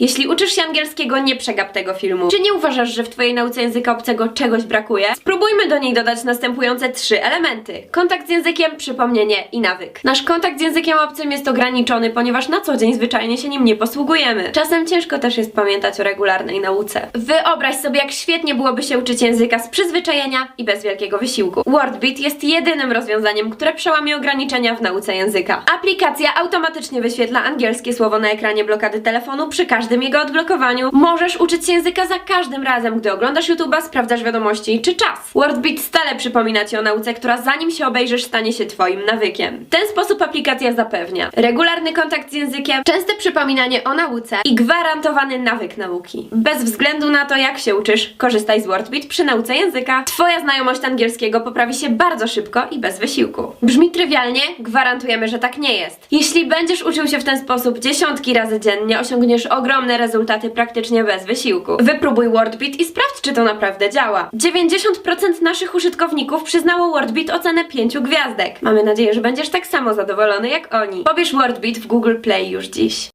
Jeśli uczysz się angielskiego, nie przegap tego filmu. Czy nie uważasz, że w twojej nauce języka obcego czegoś brakuje? Spróbujmy do niej dodać następujące trzy elementy. Kontakt z językiem, przypomnienie i nawyk. Nasz kontakt z językiem obcym jest ograniczony, ponieważ na co dzień zwyczajnie się nim nie posługujemy. Czasem ciężko też jest pamiętać o regularnej nauce. Wyobraź sobie, jak świetnie byłoby się uczyć języka z przyzwyczajenia i bez wielkiego wysiłku. WordBeat jest jedynym rozwiązaniem, które przełamie ograniczenia w nauce języka. Aplikacja automatycznie wyświetla angielskie słowo na ekranie blokady telefonu przy każdym jego odblokowaniu. Możesz uczyć się języka za każdym razem, gdy oglądasz YouTube'a, sprawdzasz wiadomości czy czas. WordBeat stale przypomina Ci o nauce, która zanim się obejrzysz stanie się Twoim nawykiem. W ten sposób aplikacja zapewnia regularny kontakt z językiem, częste przypominanie o nauce i gwarantowany nawyk nauki. Bez względu na to, jak się uczysz, korzystaj z WordBeat przy nauce języka. Twoja znajomość angielskiego poprawi się bardzo szybko i bez wysiłku. Brzmi trywialnie? Gwarantujemy, że tak nie jest. Jeśli będziesz uczył się w ten sposób dziesiątki razy dziennie, osiągniesz ogromne rezultaty praktycznie bez wysiłku. Wypróbuj WordBeat i sprawdź, czy to naprawdę działa. 90% naszych użytkowników przyznało WordBeat ocenę 5 gwiazdek. Mamy nadzieję, że będziesz tak samo zadowolony jak oni. Pobierz WordBeat w Google Play już dziś.